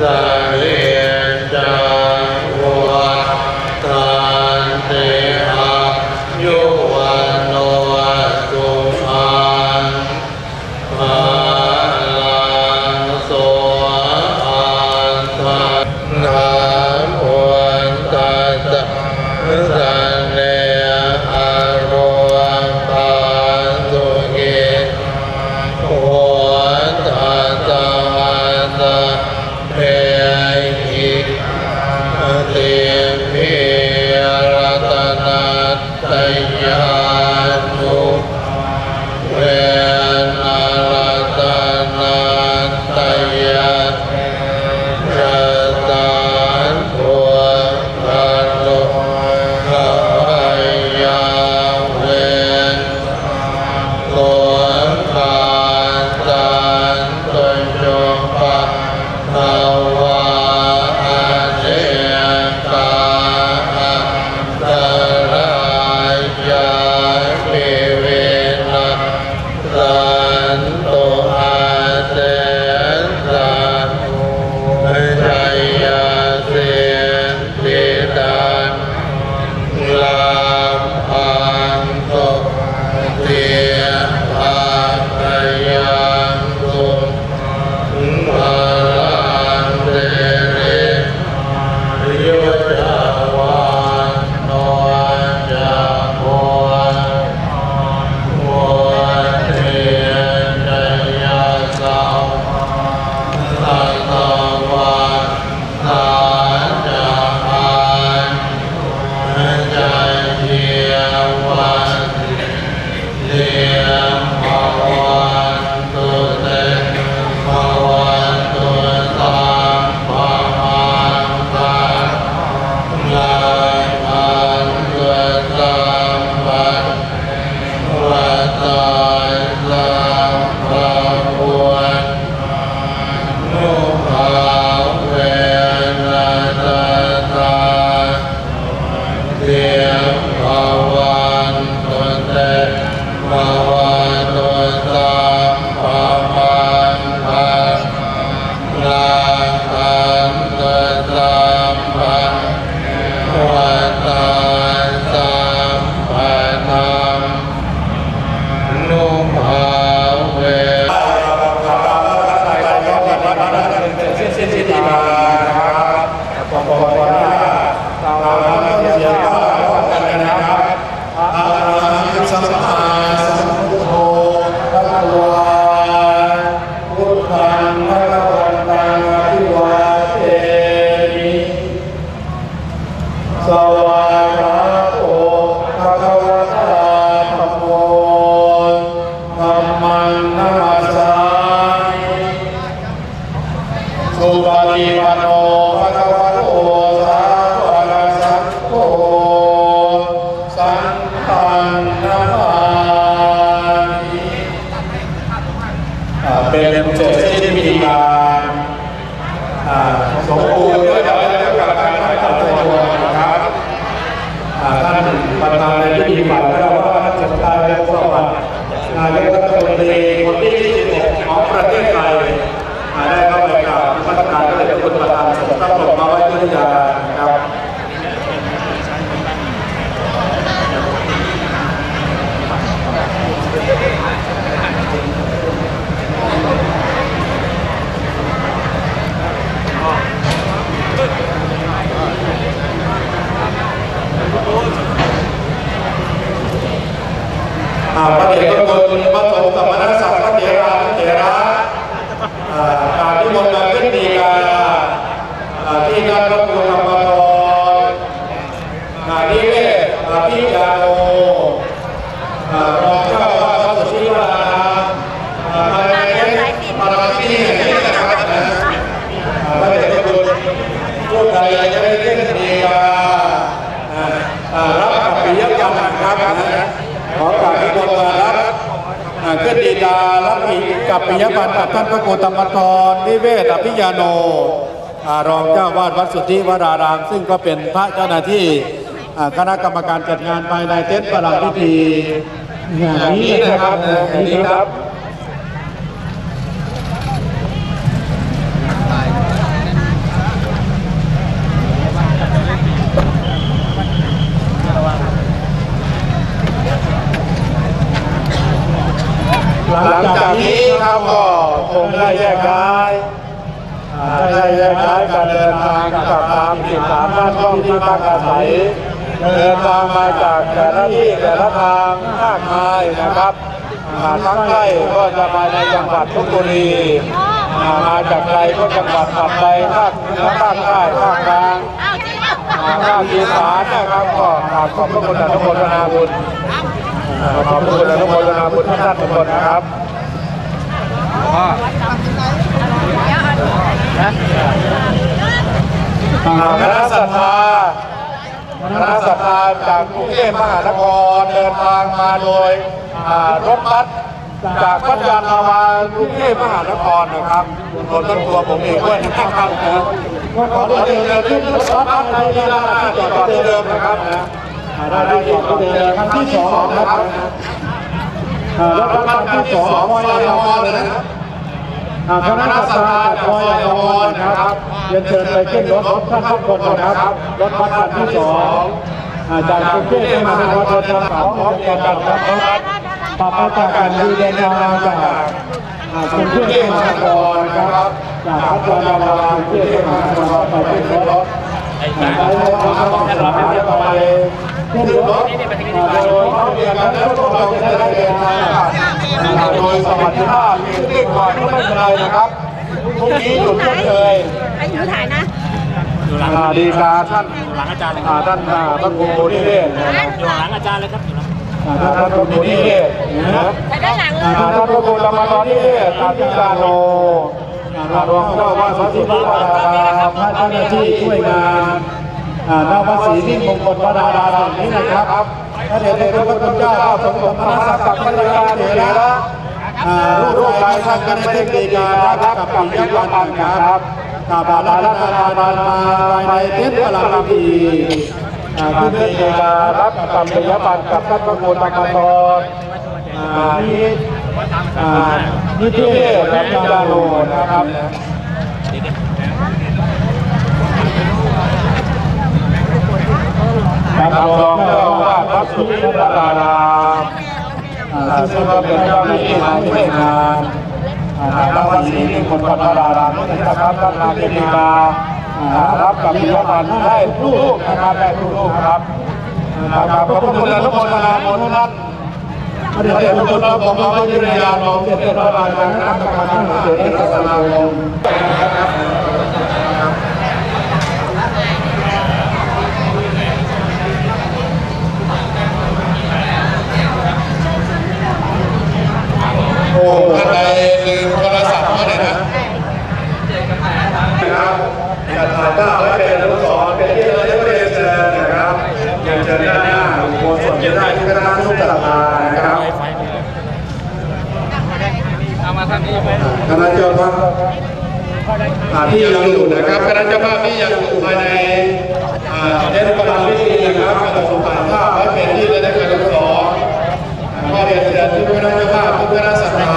ส ปิยบัตรกับท่านพระครูธรรมทรนิเวศอภิยาโนอ่ารองเจ้าวาดวัดสุทธิวราราม ซึ่งก็เป็นพระเจ้าหน้าที่คณะกรรมการจัดงานภายในเต็นท์ประหลัดพิธีงานนี้นะครับงานนี้ครับ หลังจากนี้ครับก็คงได้แยกย้ายอ่า ได้แยกย้ายการเดินทางกับตามสิบสามบ้านช่องที่พักอาศัยเดินทางมาจากแต่ละที่แต่ละทางมากมายนะครับอ่าทั้งใกล้ก็จะมาในจังหวัดทุกบุรีมาจากไกลก็จังหวัดถัดไปภาคเหนือภาคใต้ภาคกลางเอาท่าภาคอีสานนะครับก็ขอบพระคุณอนุโมทนาบุญขอบพระคุณอนุโมทนาบุญทุกท่านทุกคนนะครับ คณะศรัทธาคณะศรัทธาจากกรุงเทพมหานครเดินทางมาโดยรถบัสจากพัทยานาวากรุงเทพมหานครนะครับรวมทั้งตัวผมเองด้วยนะครับนะขอเดินเดินขึ้นรถบัสในที่ด้านหน้าจอดที่เดิมนะครับนะอ่าด้านหน้าจอดที่เดิมครั้งที่สองนะครับรถบัสครั้งที่สองคอยรอเลยนะอ่า คณะสัตยาคอยอรนะครับเรียนเชิญไปขึ้นรถท่านทุกคนนะครับรถบัสคันที่สองอาจากกรุงเทพมาเป็นรถเดินทางสองพร้อมกันนะครับปรับมาจากการดูเดินาจากกรุงเทพมหานครนะครับจากพัทยานาวากรุงเทพมหานครไปขึ้นรถไปรถทางสายไปขึ้นรถโดยเขาเรียนนั้นทุกคนจะได้เดินทาง โดยสวัสดิภาพมีเรื่องก่อนก็ไม่เป็นไรนะครับพรุ่งนี้หยุดชดเชยไอ้หนูถ่ายนะอ่าดีกาท่านหลังอาจารย์อ่าท่านอ่าพระครูนิเรศนะครับอยู่หลังอาจารย์เลยครับอ่าท่านพระครูนิเรศนะไปด้านหลังเลอ่ายท่านพระครูธรรมกรนิเรศอาธิการโนอ่ารองเจ้าวาดวัดสุทธิวรารามพระเจ้าหน้าที่ช่วยงานอ่านวัดศรีนิ่งมงคลวรารามแห่งนี้นะครับ พระเดชพระคุณเจ้าสมเด็จพระสักกับพระยาเถระอ่ารูปลายท่านก็ได้มีการรับกับปิยบัตรนะครับกาบลารัตนาบานมาภายในเต็นท์ประหลัดพิธีอ่าขึ้นมีการรับกับปิยบัตรกับท่านพระครูธรรมทรอ่นี่เทศและพิจารโนนะครับครับรอง เจ้าอาวาสวัดสุทธิวรารามอาซึ่งก็เป็นเจ้าหน้าที่มาช่วยงานอาทางวัดศรีนิมนต์วรารามนะครับท่านนาเจดีกาอ่ารับกับพิยบัตรได้ทุกลูกนะครับได้ทุกลูกครับอ่าครับขอบพระคุณอนุโมทนาบุญท่านพระเดชพระคุณเราบอกว่าไม่ได้ยาลองเสด็จพระบาทของนักกรรมการเสด็จสมาคม โอ้ท่านใดลืมโทรศัพท์ก็ได้นะนะครับจะถ่ายภาพไว้เป็นอนุสรณ์เป็นที่ระลึกเรียนเชิญนะครับเรียนเชิญด้านหน้าอุโบสถจะได้ที่คณะทุกศาลานะครับคณะเจ้าภาพอ่าที่ยังอยู่นะครับคณะเจ้าภาพที่ยังอยู่ภายในอ่าเทศบาลพิธีนะครับจะส่งถ่ายภาพไว้เป็นที่ระลึกอนุสรณ์ ก็เรียนเชิญทุกคณะเจ้าภาพทุกคณะศรัทธา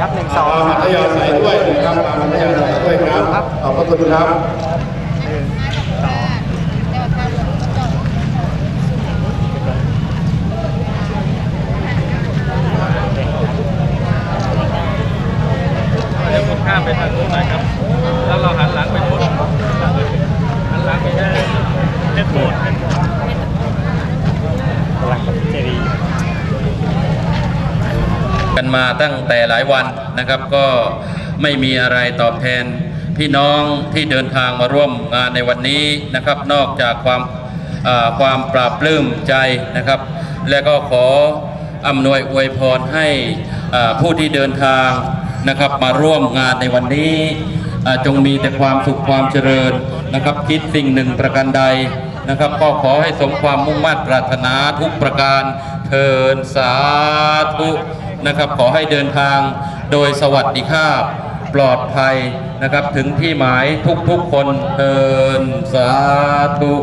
ครับหนึ่งสองมาพัทยาใส่ด้วยนะครับมาพัทยาใส่ด้วยครับ ขอบพระคุณครับเดี๋ยวผมข้ามไปทางนู้นหน่อยครับ แล้วเราหันหลังไปนู้นหันหลังไปได้เพชรโบสถ์เพชรโบสถ์หลังเจดีย์ กันมาตั้งแต่หลายวันนะครับ ก็ไม่มีอะไรตอบแทนพี่น้องที่เดินทางมาร่วมงานในวันนี้นะครับ นอกจากความความปราบปลื้มใจนะครับ และก็ขออำนวยอวยพรให้ผู้ที่เดินทางนะครับ มาร่วมงานในวันนี้จงมีแต่ความสุขความเจริญนะครับ คิดสิ่งหนึ่งประการใดนะครับ ก็ขอให้สมความมุ่งมั่นปรารถนาทุกประการเทินสาธุ นะครับขอให้เดินทางโดยสวัสดิภาพปลอดภัยนะครับถึงที่หมายทุกๆคนเทินสาธุ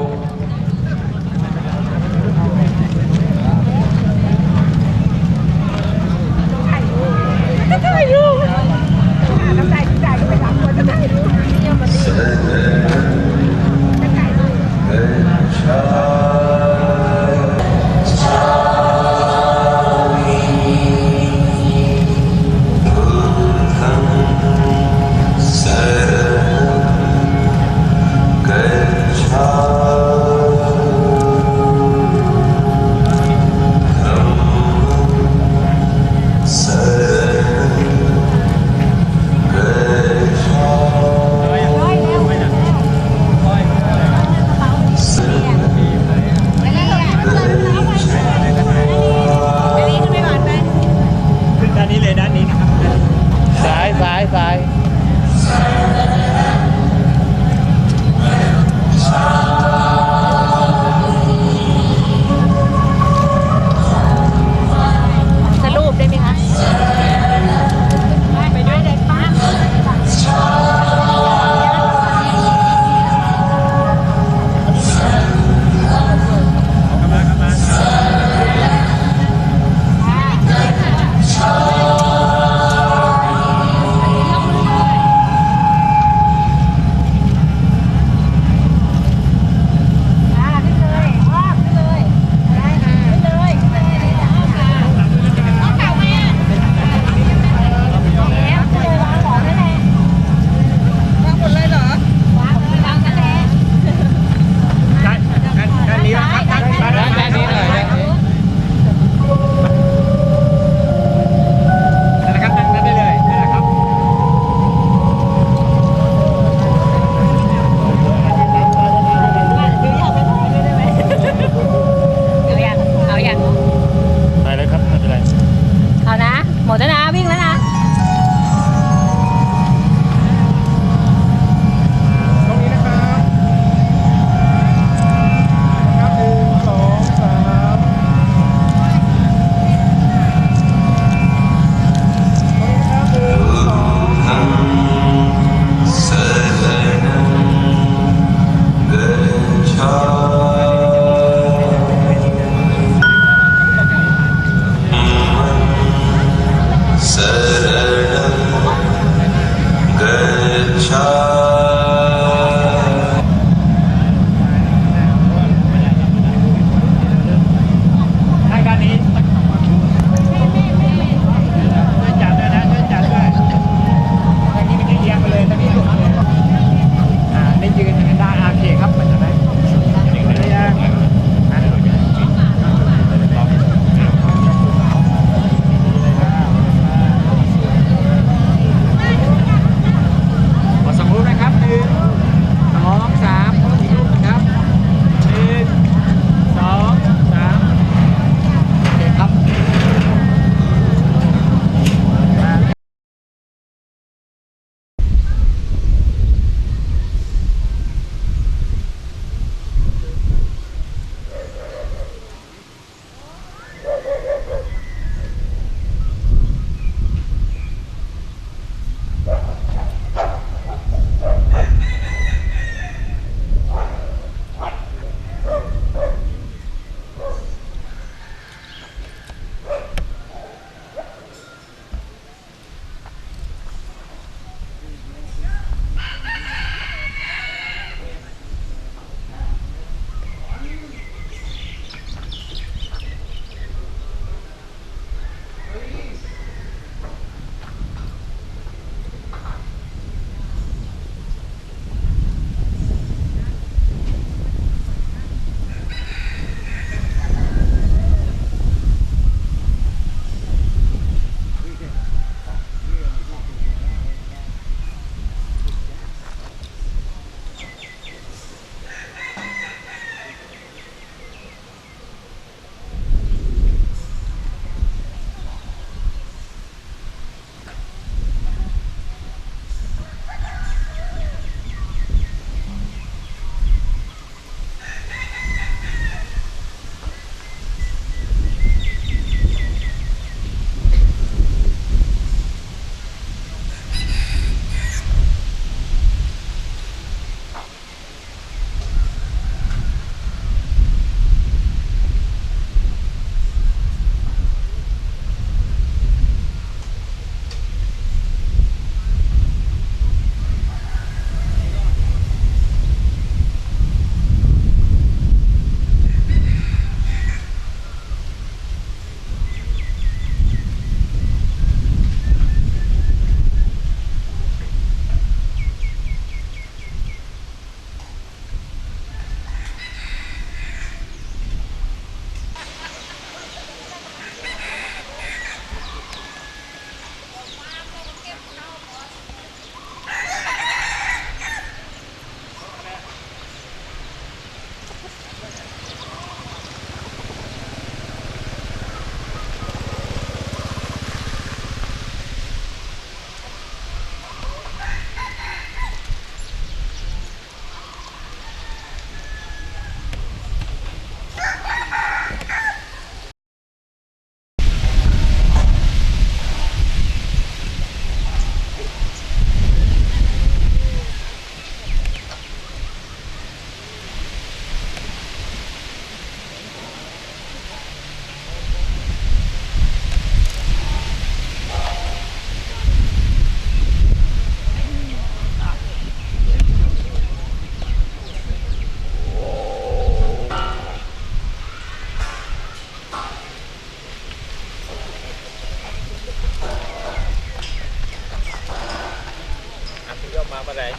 มาเมื่อไหร่น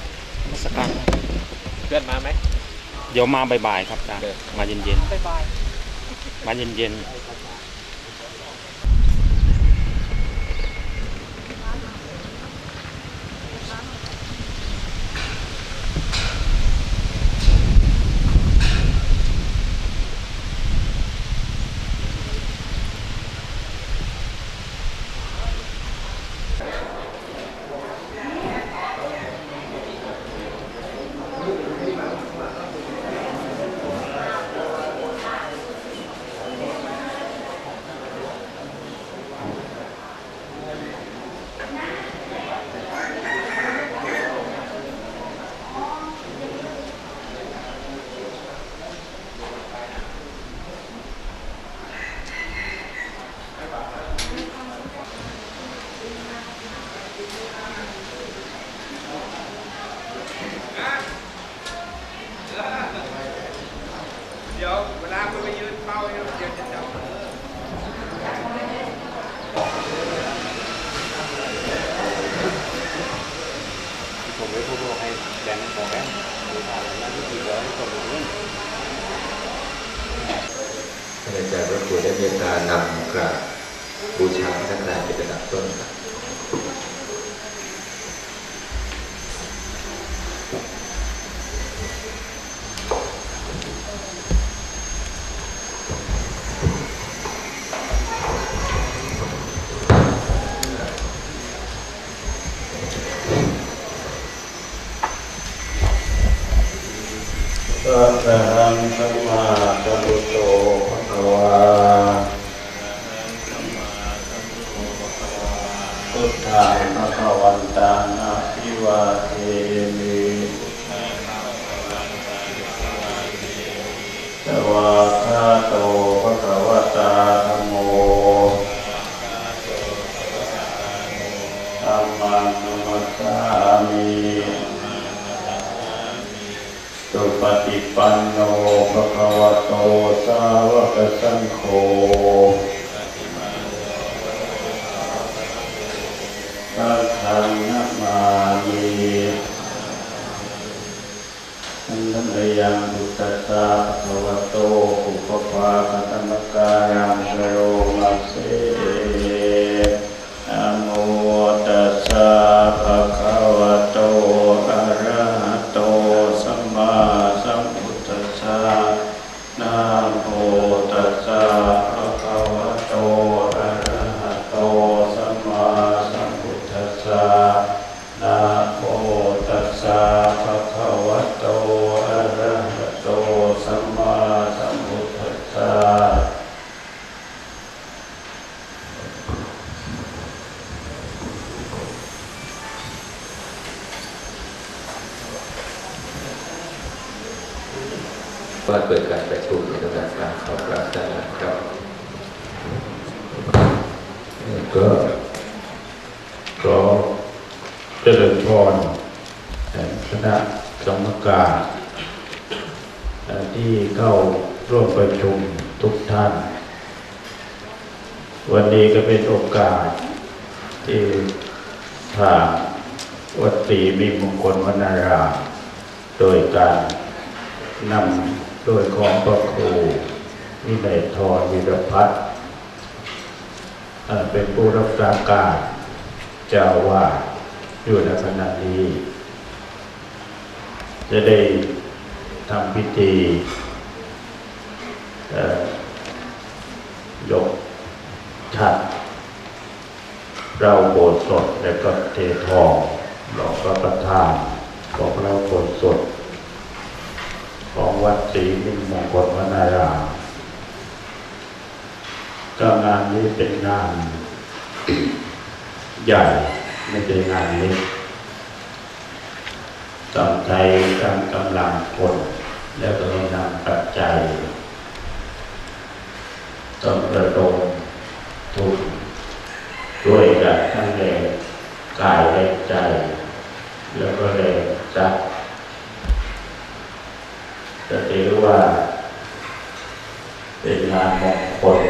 มัสการครับเพื่อนมาไหม เดี๋ยวมาบ่ายๆครับอาจารย์มาเย็นๆบ่ายๆมาเย็นๆ สุปฏิปันโนภะคะวะโตสาวกสังโฆสังฆังนามามิอันนั้นยังบุตตะสาภะคะวะโตอุปปาคตมกายังสโรมัสเสนะโมตัสสะภะคะวะโตอะระหะโตสัมมาสัมพุทธัสสะนะโมตัสสะภะคะวะโตอะระหะโตสัมมาสัมพุทธัสสะนะโมตัสสะภะคะวะโตอะระหะโตสัมมาสัมพุทธัสสะ ว่าเปิดการประชุมในระดับการขอกราบท่านนะครับ ก็ขอเจริญพรแห่งคณะกรรมการเอ่อที่เข้าร่วมประชุมทุกท่าน วันนี้ก็เป็นโอกาส ที่ทางวัดศรีมีมงคลวนารามโดยการนำโดยของพระครูวินัยทรวิรพัฒน์เเป็นผู้รักษาการเจ้าว่าอยู่ในขณะนี้ จะได้ทำพิธียก ฉัด เราโบสถ์สดและก็เททองหลอกพระประธานของเราโบสถ์สดของวัดศรีมิมงคลวนารามก็งานนี้เป็นงาน ใหญ่ไม่ใช่งานเล็กต้งใช้การกำลังคนแล้วก็ต้องนำปัจจัยต้องระดม ทุนด้วยกันทั้งแรงกายแรงใจ แล้วก็แรงทรัพย์จะถือว่า เป็นงานมงคล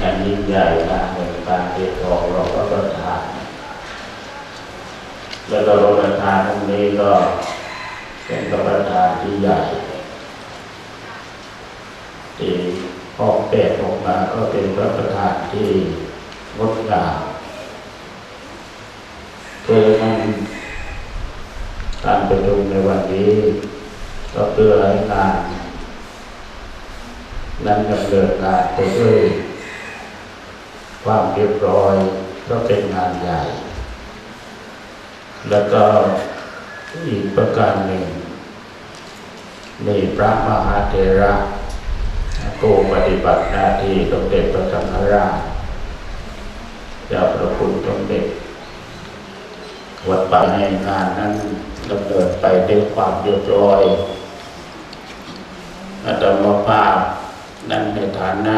งานยิ่งใหญ่งานหนึ่งการเททองเราก็ประทาน แล้วก็รประทานตรงนี้ก็เป็นประธานที่ใหญ่ที่ ออกแบบออกมาก็เป็นพระประธานที่งดงามเพื่อนั้นการประชุมในวันนี้ ก็เพื่อให้งานนั้นดำเนินการไปด้วยความเรียบร้อยก็เป็นงานใหญ่ แล้วก็อีกประการหนึ่งมีพระมหาเถระ ผู้ปฏิบัติหน้าที่สมเด็จพระสังฆราชเจ้าพระคุณสมเด็จวัดป่าในงานนั้นดำเนินไปด้วยความเรียบร้อยอาตมาภาพนั้นในฐานะ